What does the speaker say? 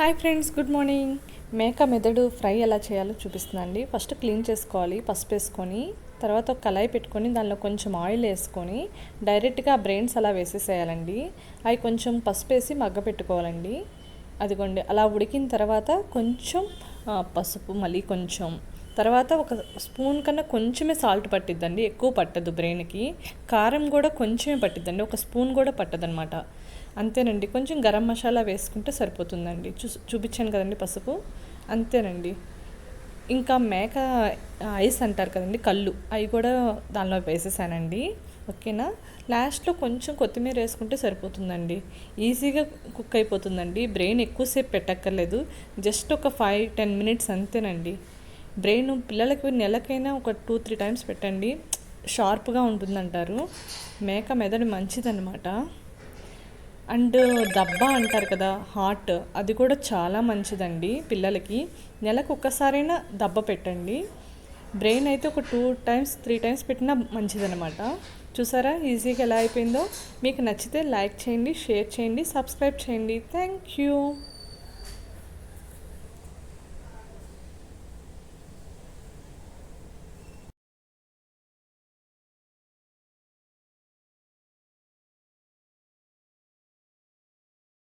Hi friends good morning. మేక మెదడు fry ఎలా చేయాలో చూపిస్తుందండి. ఫస్ట్ క్లీన్ చేసుకోవాలి పసుపు వేసుకొని తర్వాత ఒక కళాయి పెట్టుకొని దానిలో కొంచెం ఆయిల్ వేసుకొని డైరెక్ట్గా బ్రెయిన్స్ అలా వేసేసేయాలండి. అవి కొంచెం పసుపు వేసి మగ్గ పెట్టుకోవాలండి. అదిగోండి అలా ఉడికిన తర్వాత కొంచెం పసుపు మళ్ళీ కొంచెం తర్వాత ఒక స్పూన్ కన్నా కొంచెమే సాల్ట్ పట్టిద్దండి ఎక్కువ పట్టదు బ్రెయిన్కి. కారం కూడా కొంచెమే పట్టిద్దండి ఒక స్పూన్ కూడా పట్టదనమాట అంతేనండి కొంచెం గరం మసాలా వేసుకుంటే సరిపోతుందండి. చూ చూపించాను కదండి పసుపు? అంతేనండి. ఇంకా మేక ఐస్ అంటారు కదండి కళ్ళు అవి కూడా దానిలో వేసేసానండి. ఓకేనా? లాస్ట్లో కొంచెం కొత్తిమీర వేసుకుంటే సరిపోతుందండి. ఈజీగా కుక్ అయిపోతుందండి. బ్రెయిన్ ఎక్కువసేపు పెట్టక్కర్లేదు. జస్ట్ ఒక ఫైవ్ టెన్ మినిట్స్ అంతేనండి. బ్రెయిన్ పిల్లలకి నెలకైనా ఒక టూ త్రీ టైమ్స్ పెట్టండి. షార్ప్గా ఉంటుందంటారు. మేక మెదడు మంచిదన్నమాట. అండ్ దబ్బా అంటారు కదా హార్ట్ అది కూడా చాలా మంచిదండి పిల్లలకి. నెలకు ఒక్కసారైనా దబ్బ పెట్టండి. బ్రెయిన్ అయితే ఒక టూ టైమ్స్ త్రీ టైమ్స్ పెట్టినా మంచిదన్నమాట. చూసారా? ఈజీగా ఎలా అయిపోయిందో? మీకు నచ్చితే లైక్ చేయండి షేర్ చేయండి సబ్స్క్రైబ్ చేయండి. Thank you.